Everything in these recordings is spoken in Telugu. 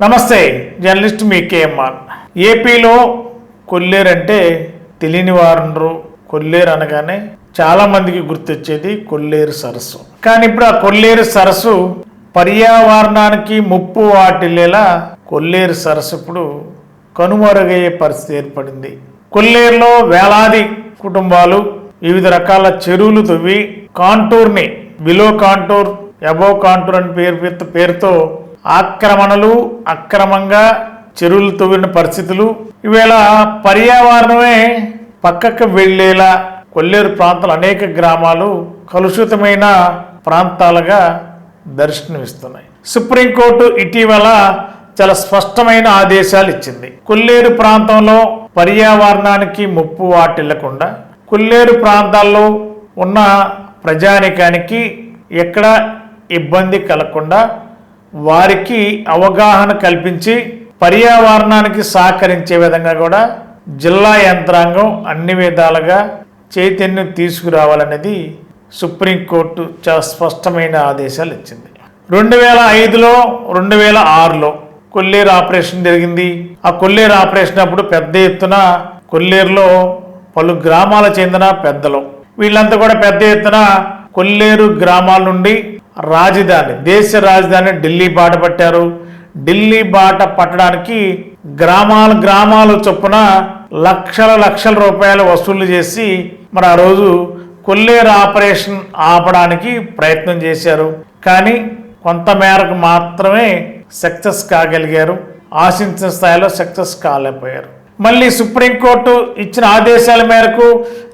నమస్తే జర్నలిస్ట్ మీ కేఎంఆర్. ఏపీలో కొల్లేరు అంటే తెలియని వారు కొల్లేరు అనగానే చాలా మందికి గుర్తొచ్చేది కొల్లేరు సరస్సు. కానీ ఇప్పుడు ఆ కొల్లేరు సరస్సు పర్యావరణానికి ముప్పు వాటిల్లేలా కొల్లేరు సరస్సు ఇప్పుడు కనుమరుగయ్యే పరిస్థితి ఏర్పడింది. కొల్లేరులో వేలాది కుటుంబాలు వివిధ రకాల చెరువులు తవ్వి కాంటూర్ని బిలో కాంటూర్ అబో కాంటూర్ అని పేరు పేరు- పేరుతో ఆక్రమణలు అక్రమంగా చెరువులు తవ్విన పరిస్థితులు. ఈవేళ పర్యావరణమే పక్కకు వెళ్ళేలా కొల్లేరు ప్రాంతాలు అనేక గ్రామాలు కలుషితమైన ప్రాంతాలుగా దర్శనమిస్తున్నాయి. సుప్రీంకోర్టు ఇటీవల చాలా స్పష్టమైన ఆదేశాలు ఇచ్చింది. కొల్లేరు ప్రాంతంలో పర్యావరణానికి ముప్పు వాటిల్లకుండా కొల్లేరు ప్రాంతాల్లో ఉన్న ప్రజానికానికి ఎక్కడ ఇబ్బంది కలగకుండా వారికి అవగాహన కల్పించి పర్యావరణానికి సహకరించే విధంగా కూడా జిల్లా యంత్రాంగం అన్ని విధాలుగా చైతన్యం తీసుకురావాలనేది సుప్రీంకోర్టు చాలా స్పష్టమైన ఆదేశాలు ఇచ్చింది. రెండు వేల ఐదులో రెండు వేల ఆరులో కొల్లేరు ఆపరేషన్ జరిగింది. ఆ కొల్లేరు ఆపరేషన్ అప్పుడు పెద్ద ఎత్తున కొల్లేరులో పలు గ్రామాల చెందిన పెద్దలు. వీళ్ళంతా కూడా పెద్ద ఎత్తున కొల్లేరు గ్రామాల నుండి రాజధాని దేశ రాజధాని ఢిల్లీ బాట పట్టారు. ఢిల్లీ బాట పట్టడానికి గ్రామాల గ్రామాలు చొప్పున లక్షల లక్షల రూపాయలు వసూలు చేసి మరి ఆ రోజు కొల్లేరు ఆపరేషన్ ఆపడానికి ప్రయత్నం చేశారు. కానీ కొంత మేరకు మాత్రమే సక్సెస్ కాగలిగారు. ఆశించిన స్థాయిలో సక్సెస్ కాలేకపోయారు. మళ్ళీ సుప్రీంకోర్టు ఇచ్చిన ఆదేశాల మేరకు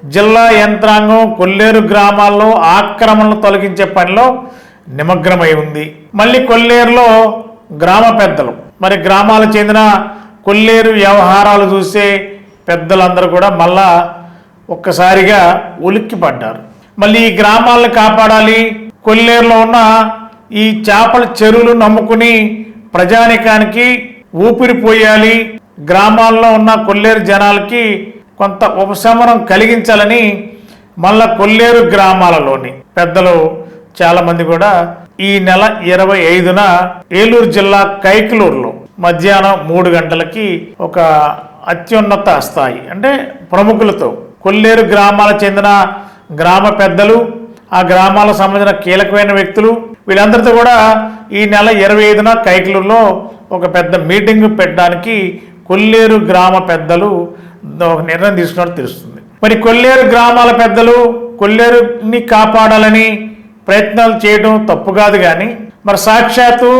జిల్లా యంత్రాంగం కొల్లేరు గ్రామాల్లో ఆక్రమణలు తొలగించే పనిలో నిమగ్నమై ఉంది. మళ్ళీ కొల్లేరులో గ్రామ పెద్దలు మరి గ్రామాలకు చెందిన కొల్లేరు వ్యవహారాలు చూసే పెద్దలందరూ కూడా మళ్ళా ఒక్కసారిగా ఉలిక్కి పడ్డారు మళ్ళీ ఈ గ్రామాలను కాపాడాలి కొల్లేరులో ఉన్న ఈ చేపల చెరువులు నమ్ముకుని ప్రజానికానికి ఊపిరిపోయాలి గ్రామాల్లో ఉన్న కొల్లేరు జనాలకి కొంత ఉపశమనం కలిగించాలని మళ్ళా కొల్లేరు గ్రామాలలోని పెద్దలు చాలామంది కూడా ఈ నెల ఇరవై ఐదున ఏలూరు జిల్లా కైకలూరులో మధ్యాహ్నం మూడు గంటలకి ఒక అత్యున్నత స్థాయి అంటే ప్రముఖులతో కొల్లేరు గ్రామాలకు చెందిన గ్రామ పెద్దలు ఆ గ్రామాలకు సంబంధించిన కీలకమైన వ్యక్తులు వీళ్ళందరితో కూడా ఈ నెల ఇరవై ఐదున కైకలూరులో ఒక పెద్ద మీటింగ్ పెట్టడానికి కొల్లేరు గ్రామ పెద్దలు ఒక నిర్ణయం తీసుకున్నట్టు తెలుస్తుంది. మరి కొల్లేరు గ్రామాల పెద్దలు కొల్లేరుని కాపాడాలని ప్రయత్నాలు చేయడం తప్పు కాదు కానీ మరి సాక్షాత్తు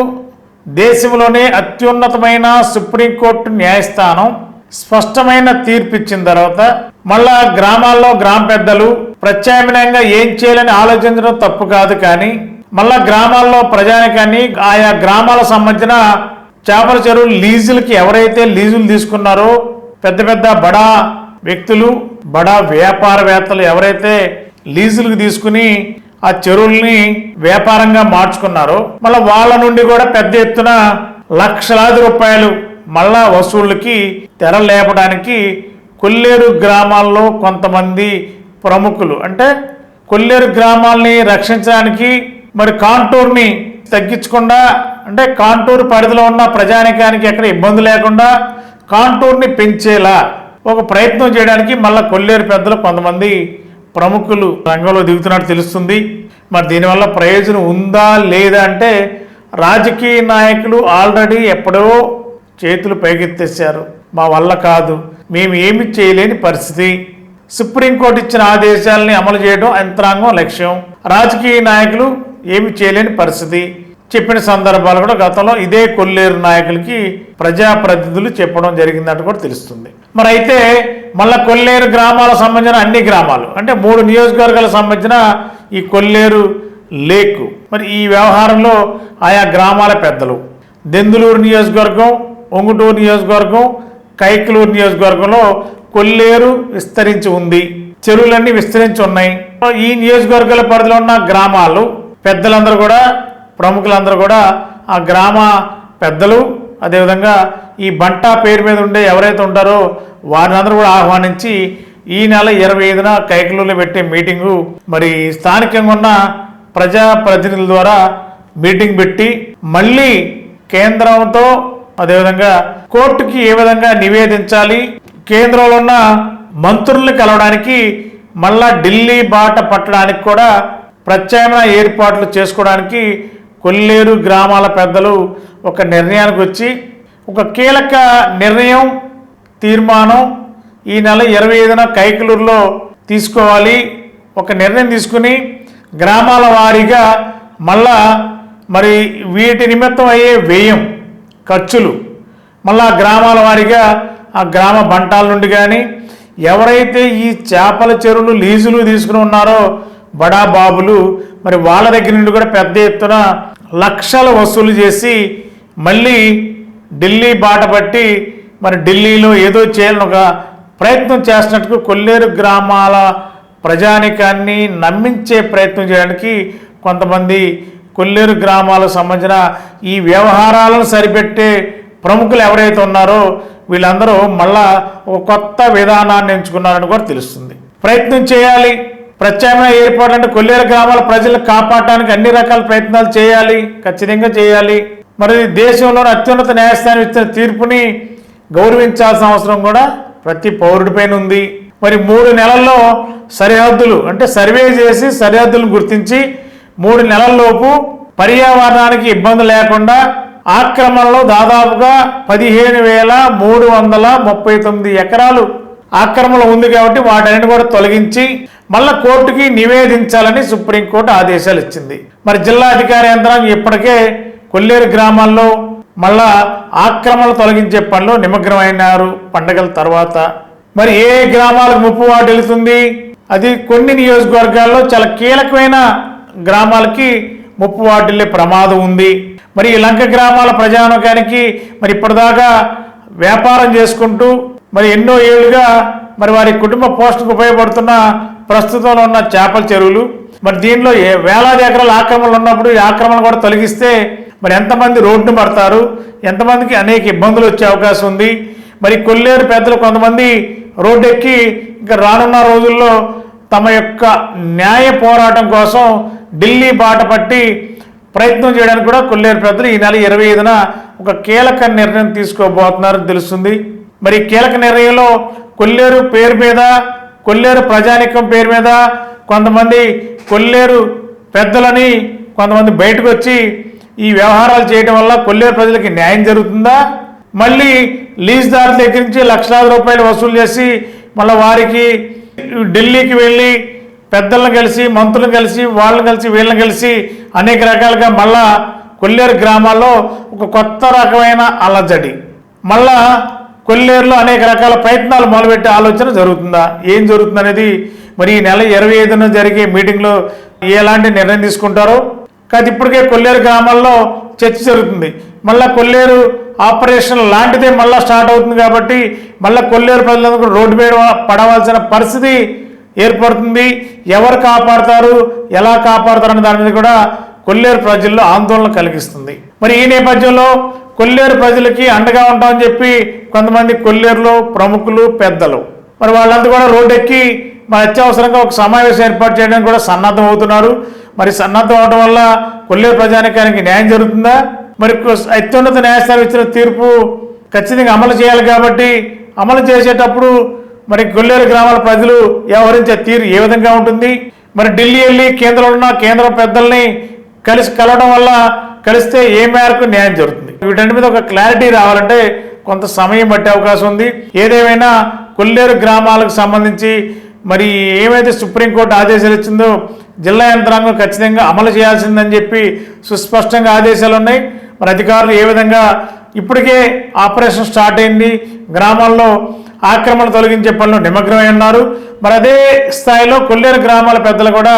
దేశంలోనే అత్యున్నతమైన సుప్రీంకోర్టు న్యాయస్థానం స్పష్టమైన తీర్పు ఇచ్చిన తర్వాత మళ్ళా గ్రామాల్లో గ్రామ పెద్దలు ప్రత్యామ్నాయంగా ఏం చేయాలని ఆలోచించడం తప్పు కాదు కానీ మళ్ళా గ్రామాల్లో ప్రజానికాన్ని ఆయా గ్రామాల సంబంధించిన చేపల చెరువు లీజులకి ఎవరైతే లీజులు తీసుకున్నారో పెద్ద పెద్ద బడా వ్యక్తులు బడా వ్యాపారవేత్తలు ఎవరైతే లీజులకు తీసుకుని ఆ చెరువుల్ని వ్యాపారంగా మార్చుకున్నారు. మళ్ళీ వాళ్ళ నుండి కూడా పెద్ద ఎత్తున లక్షలాది రూపాయలు మళ్ళా వసూళ్ళకి తెర లేపడానికి కొల్లేరు గ్రామాల్లో కొంతమంది ప్రముఖులు. అంటే కొల్లేరు గ్రామాల్ని రక్షించడానికి మరి కాంటూర్ని తగ్గించకుండా అంటే కాంటూర్ పరిధిలో ఉన్న ప్రజానికానికి ఎక్కడ ఇబ్బంది లేకుండా కాంటూర్ని పెంచేలా ఒక ప్రయత్నం చేయడానికి మళ్ళీ కొల్లేరు పెద్దలు కొంతమంది ప్రముఖులు రంగంలో దిగుతున్నట్టు తెలుస్తుంది. మరి దీనివల్ల ప్రయోజనం ఉందా లేదా అంటే రాజకీయ నాయకులు ఆల్రెడీ ఎప్పుడో చేతులు పైకెత్తేసారు మా వల్ల కాదు. మేము ఏమి చేయలేని పరిస్థితి. సుప్రీంకోర్టు ఇచ్చిన ఆదేశాలని అమలు చేయడం యంత్రాంగం లక్ష్యం. రాజకీయ నాయకులు ఏమి చేయలేని పరిస్థితి. చెప్పిన సందర్భాలు కూడా గతంలో ఇదే కొల్లేరు నాయకులకి ప్రజాప్రతినిధులు చెప్పడం జరిగిందంటూ కూడా తెలుస్తుంది. మరి అయితే మళ్ళీ కొల్లేరు గ్రామాలకు సంబంధించిన అన్ని గ్రామాలు అంటే మూడు నియోజకవర్గాలకు సంబంధించిన ఈ కొల్లేరు లేకు. మరి ఈ వ్యవహారంలో ఆయా గ్రామాల పెద్దలు దెందులూరు నియోజకవర్గం ఒంగుటూరు నియోజకవర్గం కైకలూరు నియోజకవర్గంలో కొల్లేరు విస్తరించి ఉంది చెరువులన్నీ విస్తరించి ఉన్నాయి. ఈ నియోజకవర్గాల పరిధిలో ఉన్న గ్రామాలు పెద్దలందరూ కూడా ప్రముఖులందరూ కూడా ఆ గ్రామ పెద్దలు అదేవిధంగా ఈ బంటా పేరు మీద ఉండే ఎవరైతే ఉంటారో వారిని అందరూ కూడా ఆహ్వానించి ఈ నెల ఇరవై ఐదున కైకలూరులో పెట్టే మీటింగు మరి స్థానికంగా ఉన్న ప్రజాప్రతినిధుల ద్వారా మీటింగ్ పెట్టి మళ్ళీ కేంద్రంతో అదేవిధంగా కోర్టుకి ఏ విధంగా నివేదించాలి కేంద్రంలో ఉన్న మంత్రుల్ని కలవడానికి మళ్ళా ఢిల్లీ బాట పట్టడానికి కూడా ప్రత్యామ్నాయ ఏర్పాట్లు చేసుకోవడానికి కొల్లేరు గ్రామాల పెద్దలు ఒక నిర్ణయానికి వచ్చి ఒక కీలక నిర్ణయం తీర్మానం ఈ నెల ఇరవై ఐదున కైకలూరులో తీసుకోవాలి. ఒక నిర్ణయం తీసుకుని గ్రామాల వారీగా మళ్ళా మరి వీటి నిమిత్తం అయ్యే వ్యయం ఖర్చులు మళ్ళా గ్రామాల వారీగా ఆ గ్రామ బంటాల నుండి కానీ ఎవరైతే ఈ చేపల చెరువులు లీజులు తీసుకుని ఉన్నారో బడా బాబులు మరి వాళ్ళ దగ్గర నుండి కూడా పెద్ద ఎత్తున లక్షలు వసూలు చేసి మళ్ళీ ఢిల్లీ బాట పట్టి మరి ఢిల్లీలో ఏదో చేయాలని ఒక ప్రయత్నం చేస్తున్నట్టు కొల్లేరు గ్రామాల ప్రజానికాన్ని నమ్మించే ప్రయత్నం చేయడానికి కొంతమంది కొల్లేరు గ్రామాలకు సంబంధించిన ఈ వ్యవహారాలను సరిపెట్టే ప్రముఖులు ఎవరైతే ఉన్నారో వీళ్ళందరూ మళ్ళా ఒక కొత్త విధానాన్ని ఎంచుకున్నారని కూడా తెలుస్తుంది. ప్రయత్నం చేయాలి. ప్రత్యామ్నాయ ఏర్పాటు అంటే కొల్లేరు గ్రామాల ప్రజలను కాపాడటానికి అన్ని రకాల ప్రయత్నాలు చేయాలి ఖచ్చితంగా చేయాలి. మరి దేశంలోని అత్యున్నత న్యాయస్థానం ఇచ్చిన తీర్పుని గౌరవించాల్సిన అవసరం కూడా ప్రతి పౌరుడిపైన ఉంది. మరి మూడు నెలల్లో సరిహద్దులు అంటే సర్వే చేసి సరిహద్దులను గుర్తించి మూడు నెలల్లోపు పర్యావరణానికి ఇబ్బంది లేకుండా ఆక్రమణలో దాదాపుగా పదిహేను వేల మూడు వందల ముప్పై తొమ్మిది ఎకరాలు ఆక్రమణ ఉంది కాబట్టి వాటిని కూడా తొలగించి మళ్ళా కోర్టుకి నివేదించాలని సుప్రీంకోర్టు ఆదేశాలు ఇచ్చింది. మరి జిల్లా అధికార యంత్రాంగం ఇప్పటికే కొల్లేరు గ్రామాల్లో మళ్ళా ఆక్రమణలు తొలగించే పనిలో నిమగ్నమైనారు పండగల తర్వాత. మరి ఏ గ్రామాలకు ముప్పు వాటి అది కొన్ని నియోజకవర్గాల్లో చాలా కీలకమైన గ్రామాలకి ముప్పు వాటిల్లే ప్రమాదం ఉంది. మరి ఈ లంక గ్రామాల ప్రజానకానికి మరి ఇప్పటిదాకా వ్యాపారం చేసుకుంటూ మరి ఎన్నో ఏళ్ళుగా మరి వారి కుటుంబ పోస్టుకు ఉపయోగపడుతున్న ప్రస్తుతంలో ఉన్న చేపల చెరువులు మరి దీనిలో ఏ వేలాది ఎకరాల ఆక్రమణలు ఉన్నప్పుడు ఈ ఆక్రమణ కూడా తొలగిస్తే మరి ఎంతమంది రోడ్డును పడతారు ఎంతమందికి అనేక ఇబ్బందులు వచ్చే అవకాశం ఉంది. మరి కొల్లేరు పెద్దలు కొంతమంది రోడ్డు ఎక్కి ఇంకా రానున్న రోజుల్లో తమ యొక్క న్యాయ పోరాటం కోసం ఢిల్లీ బాట పట్టి ప్రయత్నం చేయడానికి కూడా కొల్లేరు పెద్దలు ఈ నెల ఇరవై ఐదున ఒక కీలక నిర్ణయం తీసుకోబోతున్నారని తెలుస్తుంది. మరి కీలక నిర్ణయంలో కొల్లేరు పేరు మీద కొల్లేరు ప్రజానికం పేరు మీద కొంతమంది కొల్లేరు పెద్దలని కొంతమంది బయటకు వచ్చి ఈ వ్యవహారాలు చేయడం వల్ల కొల్లేరు ప్రజలకి న్యాయం జరుగుతుందా? మళ్ళీ లీజ్దారుల దగ్గర నుంచి లక్షలాది రూపాయలు వసూలు చేసి మళ్ళీ వారికి ఢిల్లీకి వెళ్ళి పెద్దలను కలిసి మంత్రులను కలిసి వాళ్ళని కలిసి వీళ్ళని కలిసి అనేక రకాలుగా మళ్ళా కొల్లేరు గ్రామాల్లో ఒక కొత్త రకమైన అలజడి. మళ్ళా కొల్లేరులో అనేక రకాల ప్రయత్నాలు మొదలుపెట్టే ఆలోచన జరుగుతుందా? ఏం జరుగుతుంది అనేది మరి ఈ నెల ఇరవై ఐదున జరిగే మీటింగ్లో ఎలాంటి నిర్ణయం తీసుకుంటారో? కాదు ఇప్పటికే కొల్లేరు గ్రామాల్లో చర్చ జరుగుతుంది. మళ్ళీ కొల్లేరు ఆపరేషన్ లాంటిదే మళ్ళీ స్టార్ట్ అవుతుంది కాబట్టి మళ్ళీ కొల్లేరు ప్రజలందరూ రోడ్డు మీద పడవలసిన పరిస్థితి ఏర్పడుతుంది. ఎవరు కాపాడతారు? ఎలా కాపాడతారు? అనే దాని మీద కూడా కొల్లేరు ప్రజల్లో ఆందోళన కలిగిస్తుంది. మరి ఈ నేపథ్యంలో కొల్లేరు ప్రజలకి అండగా ఉంటామని చెప్పి కొంతమంది కొల్లేరులో ప్రముఖులు పెద్దలు. మరి వాళ్ళంతా కూడా రోడ్డు ఎక్కి మరి అత్యవసరంగా ఒక సమావేశం ఏర్పాటు చేయడానికి కూడా సన్నద్ధం అవుతున్నారు. మరి సన్నద్ధం అవడం వల్ల కొల్లేరు ప్రజానికానికి న్యాయం జరుగుతుందా? మరి కొ- అత్యున్నత న్యాయస్థానం ఇచ్చిన తీర్పు ఖచ్చితంగా అమలు చేయాలి కాబట్టి అమలు చేసేటప్పుడు మరి కొల్లేరు గ్రామాల ప్రజలు వ్యవహరించే తీరు ఏ విధంగా ఉంటుంది? మరి ఢిల్లీ వెళ్ళి కేంద్రంలో ఉన్న కేంద్ర పెద్దల్ని కలిసి కలవడం వల్ల కలిస్తే ఏ మేరకు న్యాయం జరుగుతుంది? వీటన్నిటి మీద ఒక క్లారిటీ రావాలంటే కొంత సమయం పట్టే అవకాశం ఉంది. ఏదేమైనా కొల్లేరు గ్రామాలకు సంబంధించి మరి ఏమైతే సుప్రీంకోర్టు ఆదేశాలు ఇచ్చిందో జిల్లా యంత్రాంగం ఖచ్చితంగా అమలు చేయాల్సిందని చెప్పి సుస్పష్టంగా ఆదేశాలు ఉన్నాయి. మరి అధికారులు ఏ విధంగా ఇప్పటికే ఆపరేషన్ స్టార్ట్ అయింది గ్రామాల్లో ఆక్రమణ తొలగించే పనులు నిమగ్నమై ఉన్నారు. మరి అదే స్థాయిలో కొల్లేరు గ్రామాల పెద్దలు కూడా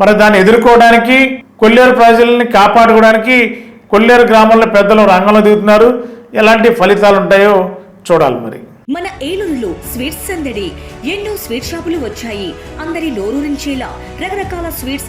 మరి దాన్ని ఎదుర్కోవడానికి కొల్లేరు ప్రజల్ని కాపాడుకోవడానికి కొల్లేరు గ్రామంలో పెద్దలు రంగంలో దిగుతున్నారు. ఎలాంటి ఫలితాలు ఉంటాయో చూడాలి మరి. మన ఏలూరులో స్వీట్స్ సందడి ఎన్నో స్వీట్ షాపులు వచ్చాయి. అందరి నోరూరించేలా రకరకాల స్వీట్స్